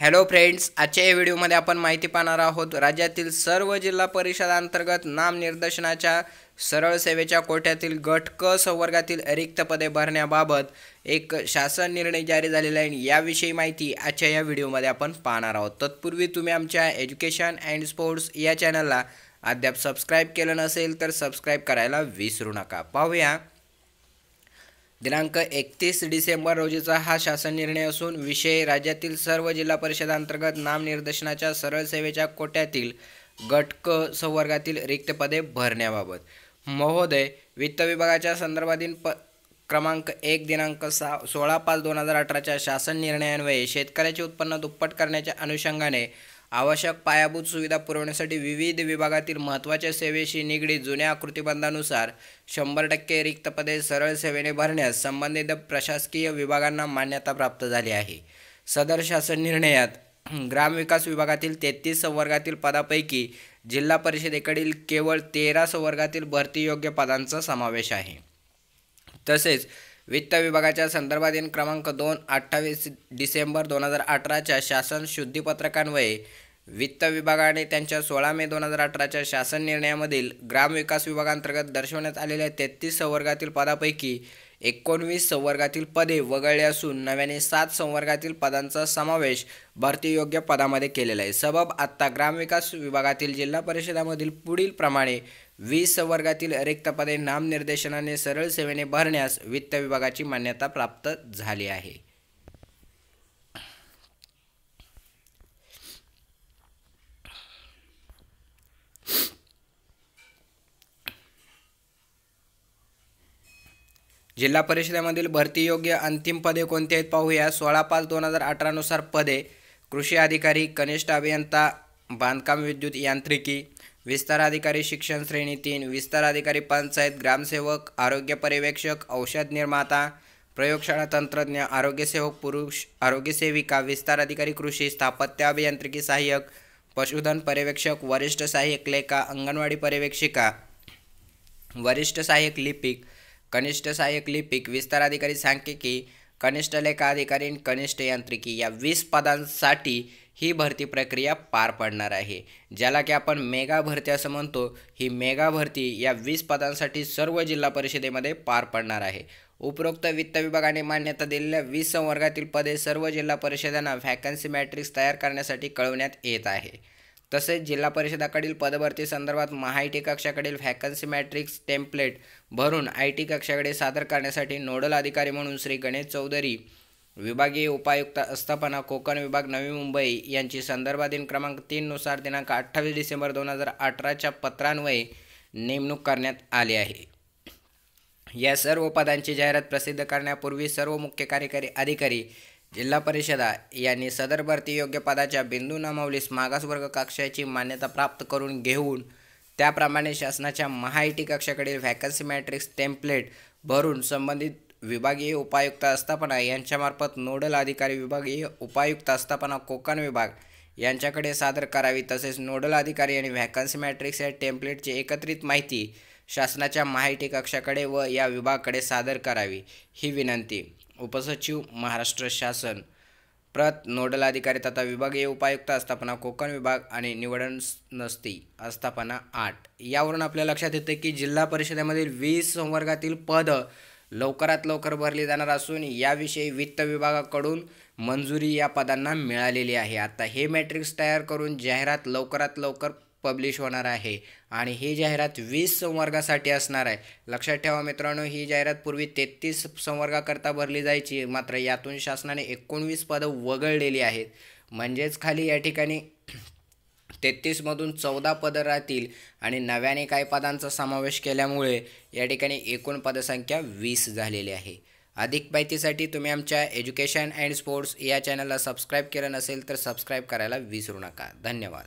Hello friends आजच्या या व्हिडिओमध्ये आपण माहिती पाहणार आहोत राज्यातील सर्व जिल्हा परिषदांतर्गत नामनिर्देशनाच्या सरळ सेवेच्या कोट्यातील गट क संवर्गातील रिक्त पदे भरण्याबाबत एक शासन निर्णय जारी झालेला आहे याविषयी माहिती आजच्या या व्हिडिओमध्ये आपण पाहणार आहोत. तत्पूर्वी तुम्ही आमच्या एज्युकेशन अँड स्पोर्ट्स या चॅनलला अद्याप सबस्क्राईब केलं नसेल तर सबस्क्राईब करायला विसरू नका. पाहूया. दिनांक एकतीस डिसेंबर रोजीचा हा शासन निर्णय असून विषय राज्यातील सर्व जिल्हा परिषदांतर्गत नामनिर्देशनाच्या सरळ सेवेच्या कोट्यातील गट क संवर्गातील रिक्त पदे भरण्याबाबत. महोदय वित्त विभागाच्या संदर्भातील प क्रमांक एक दिनांक सा सोळा पाच दोन हजार अठराच्या शासन निर्णयान्वये शेतकऱ्याचे उत्पन्न दुप्पट करण्याच्या अनुषंगाने आवश्यक पायाभूत सुविधा पुरवण्यासाठी विविध विभागातील महत्त्वाच्या सेवेशी निगडीत जुन्या आकृतीबंधानुसार शंभर टक्के रिक्त पदे सरळ सेवेने भरण्यास संबंधित प्रशासकीय विभागांना मान्यता प्राप्त झाली आहे. सदर शासन निर्णयात ग्रामविकास विभागातील तेहतीस संवर्गातील पदापैकी जिल्हा परिषदेकडील केवळ तेरा संवर्गातील भरतीयोग्य पदांचा समावेश आहे. तसेच वित्त विभागाच्या संदर्भातील क्रमांक दोन अठ्ठावीस डिसेंबर दोन हजार अठराच्या शासन शुद्धीपत्रकान्वये. वित्त विभागाने त्यांच्या सोळा मे दोन हजार अठराच्या शासन निर्णयामधील ग्रामविकास विभागांतर्गत दर्शवण्यात आलेल्या तेहतीस संवर्गातील पदापैकी एकोणवीस संवर्गातील पदे वगळले असून नव्याने सात संवर्गातील पदांचा समावेश भरतीयोग्य पदामध्ये केलेला आहे. सबब आत्ता ग्रामविकास विभागातील जिल्हा परिषदामधील पुढील प्रमाणे वीस संवर्गातील रिक्त पदे नामनिर्देशनाने सरळ सेवेने भरण्यास वित्त विभागाची मान्यता प्राप्त झाली आहे. जिल्हा परिषदेमधील भरतीयोग्य अंतिम पदे कोणती आहेत पाहूया. सोळा पाच दोन हजार अठरानुसार पदे. कृषी अधिकारी कनिष्ठ अभियंता बांधकाम विद्युत यांत्रिकी विस्तार अधिकारी शिक्षण श्रेणी तीन विस्तार अधिकारी पंचायत ग्रामसेवक आरोग्य पर्यवेक्षक औषध निर्माता प्रयोगशाळा तंत्रज्ञ आरोग्यसेवक पुरुष आरोग्यसेविका विस्तार अधिकारी कृषी स्थापत्य अभियांत्रिकी सहाय्यक पशुधन पर्यवेक्षक वरिष्ठ सहाय्यक लेखा अंगणवाडी पर्यवेक्षिका वरिष्ठ सहाय्यक लिपिक कनिष्ठ सहाय्यक लिपिक विस्तार अधिकारी सांख्यिकी कनिष्ठ लेखा अधिकारी कनिष्ठ यांत्रिकी या वीस पदांसाठी ही भरती प्रक्रिया पार पडणार आहे. ज्याला की आपण मेगा भरती असं म्हणतो ही मेगा भरती या वीस पदांसाठी सर्व जिल्हा परिषदेमध्ये पार पडणार आहे. उपरोक्त वित्त विभागाने मान्यता दिलेल्या वीस संवर्गातील पदे सर्व जिल्हा परिषदांना व्हॅकन्सी मॅट्रिक्स तयार करण्यासाठी कळवण्यात येत आहे. तसेच जिल्हा परिषदाकडील पदभरती संदर्भात महाआयटी कक्षाकडील व्हॅकन्सी मॅट्रिक्स टेम्पलेट भरून आय टी कक्षाकडे सादर करण्यासाठी नोडल अधिकारी म्हणून श्री गणेश चौधरी विभागीय उपायुक्त आस्थापना कोकण विभाग नवी मुंबई यांची संदर्भाधीन क्रमांक तीननुसार दिनांक अठ्ठावीस डिसेंबर दोन हजार अठराच्या पत्रान्वये नेमणूक करण्यात आली आहे. या सर्व पदांची जाहिरात प्रसिद्ध करण्यापूर्वी सर्व मुख्य कार्यकारी अधिकारी जिल्हा परिषदा यांनी सदर भरती योग्य पदाच्या बिंदू नमवलीस मागासवर्ग कक्षाची मान्यता प्राप्त करून घेऊन त्याप्रमाणे शासनाच्या महाआयटी कक्षाकडील व्हॅकन्सी मॅट्रिक्स टेम्पलेट भरून संबंधित विभागीय उपायुक्त आस्थापना यांच्यामार्फत नोडल अधिकारी विभागीय उपायुक्त आस्थापना कोकण विभाग यांच्याकडे सादर करावी तसेच नोडल अधिकारी आणि व्हॅकन्सी मॅट्रिक्स या टेम्पलेटची एकत्रित माहिती शासनाच्या माहिती कक्षाकडे व या विभागाकडे सादर करावी ही विनंती. उपसचिव महाराष्ट्र शासन प्रत नोडल अधिकारी तथा विभागीय उपायुक्त आस्थापना कोकण विभाग आणि निवडण नसती आस्थापना आठ. यावरून आपल्या लक्षात येतं की जिल्हा परिषदेमधील वीस संवर्गातील पद लवकरात लवकर भरली जाणार असून याविषयी वित्त विभागाकडून मंजुरी या पदांना मिळालेली आहे. आता हे मॅट्रिक्स तयार करून जाहिरात लवकरात लवकर पब्लिश होणार आहे. आणि ही जाहिरात वीस संवर्गासाठी असणार आहे. लक्षात ठेवा मित्रांनो ही जाहिरात पूर्वी तेहतीस संवर्गाकरता भरली जायची. मात्र यातून शासनाने एकोणवीस पदं वगळलेली आहेत. म्हणजेच खाली या ठिकाणी तेहतीसमधून चौदा पदं राहतील आणि नव्याने काही पदांचा समावेश केल्यामुळे या ठिकाणी एकूण पदसंख्या वीस झालेली आहे. अधिक माहितीसाठी तुम्ही आमच्या एज्युकेशन अँड स्पोर्ट्स या चॅनलला सबस्क्राईब केलं नसेल तर सबस्क्राईब करायला विसरू नका. धन्यवाद.